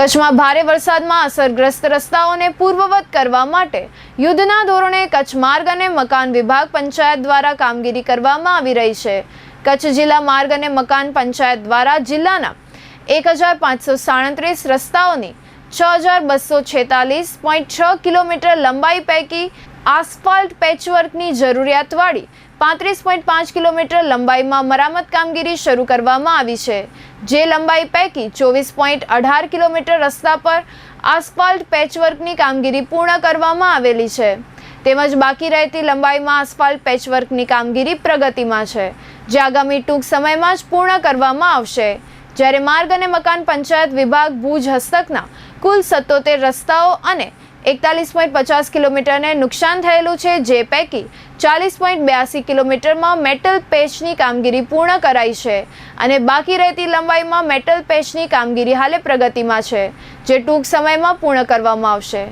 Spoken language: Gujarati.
કચ્છમાં ભારે વરસાદમાં અસરગ્રસ્ત રસ્તાઓને પૂર્વવત કરવા માટે યુદ્ધના ધોરણે કચ્છ માર્ગ અને મકાન વિભાગ પંચાયત દ્વારા કામગીરી કરવામાં આવી રહી છે. કચ્છ જિલ્લા માર્ગ અને મકાન પંચાયત દ્વારા જિલ્લાના એક હજાર પાંચસો સાડત્રીસ રસ્તાઓની છ હજાર બસો છેતાલીસ પોઈન્ટ છ કિલોમીટર લંબાઈ પૈકી આસફાલ્ટ પેચવર્કની જરૂરિયાતવાળી પાંત્રીસ પોઈન્ટ પાંચ કિલોમીટર લંબાઈમાં મરામત કામગીરી શરૂ કરવામાં આવી છે. જે લંબાઈ પૈકી ચોવીસ પોઈન્ટ અઢાર કિલોમીટર રસ્તા પર આસફાલ્ટ પેચવર્કની કામગીરી પૂર્ણ કરવામાં આવેલી છે. તેમજ બાકી રહેતી લંબાઈમાં આસફાલ્ટ પેચવર્કની કામગીરી પ્રગતિમાં છે, જે આગામી ટૂંક સમયમાં જ પૂર્ણ કરવામાં આવશે. જ્યારે માર્ગ અને મકાન પંચાયત વિભાગ ભુજ હસ્તકના કુલ સત્તોતેર રસ્તાઓ અને એકતાલીસ પોઈન્ટ પચાસ કિલોમીટરને નુકસાન થયેલું છે, જે પૈકી ચાલીસ પોઈન્ટ બ્યાસી કિલોમીટરમાં મેટલ પેચની કામગીરી પૂર્ણ કરાઈ છે અને બાકી રહેતી લંબાઈમાં મેટલ પેચની કામગીરી હાલે પ્રગતિમાં છે, જે ટૂંક સમયમાં પૂર્ણ કરવામાં આવશે.